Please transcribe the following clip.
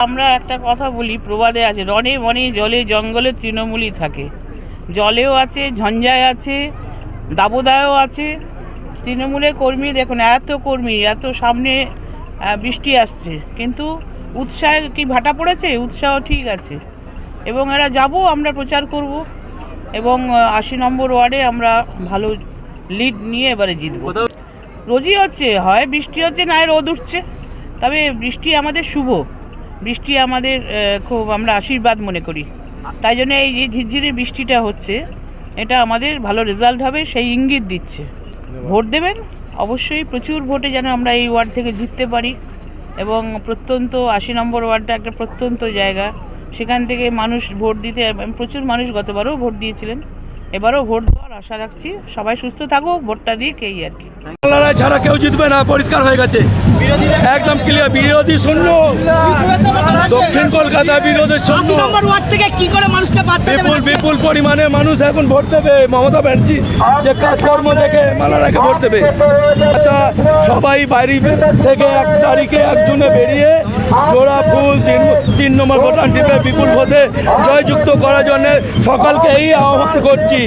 আমরা একটা কথা বলি প্রবাদে আছে রনে বনে জলে জঙ্গলে তৃণমূলই থাকে। জলেও আছে ঝঞ্ঝায় আছে দাবদায়ও আছে। তৃণমূলের কর্মী দেখুন এত কর্মী এত সামনে বৃষ্টি আসছে। কিন্তু উৎসাহে কি ভাটা পড়েছে? উৎসাহ ঠিক আছে। এবং এরা যাব আমরা প্রচার করব। এবং আশি নম্বর ওয়ার্ডে আমরা ভালো লিড নিয়ে এবারে জিতবো। রোজই হচ্ছে হয় বৃষ্টি হচ্ছে না রোদ উঠছে। তবে বৃষ্টি আমাদের শুভ। বৃষ্টি আমাদের খুব আমরা আশীর্বাদ মনে করি। তাই জন্য এই যে ঝিরঝিরে বৃষ্টিটা হচ্ছে এটা আমাদের ভালো রেজাল্ট হবে সেই ইঙ্গিত দিচ্ছে। ভোট দেবেন? অবশ্যই প্রচুর ভোটে যেন আমরা এই ওয়ার্ড থেকে জিততে পারি এবং প্রত্যন্ত আশি নম্বর ওয়ার্ডটা একটা প্রত্যন্ত জায়গা। সেখান থেকে মানুষ ভোট দিতে প্রচুর মানুষ গতবারও ভোট দিয়েছিলেন এবারও ভোট দেওয়ার আশা রাখছি। সবাই সুস্থ থাকুক ভোটটা দিক এই আর কি। লড়াই ছাড়া কেউ জিতবে না পরিষ্কার হয়ে গেছে। একদম ক্লিয়ার বিরোধী শূন্য। দক্ষিণ কলকাতা বিরোধী শূন্য। পাঁচ নম্বর ওয়ার্ড থেকে কি করে মানুষকে বিপুল বিপুল পরিমাণে মানুষ এখন ভোট দেবে। মমতা ব্যানার্জি যে কাজকর্ম দেখে মালারাকে ভোট দেবে। সবাই বাইরে থেকে এক তারিখে এক জুনে বেরিয়ে জোড়া ফুল তিন তিন নম্বর ভোটার টিপে বিপুল ভোটে জয়যুক্ত করার জন্য সকালকে এই আহ্বান করছি।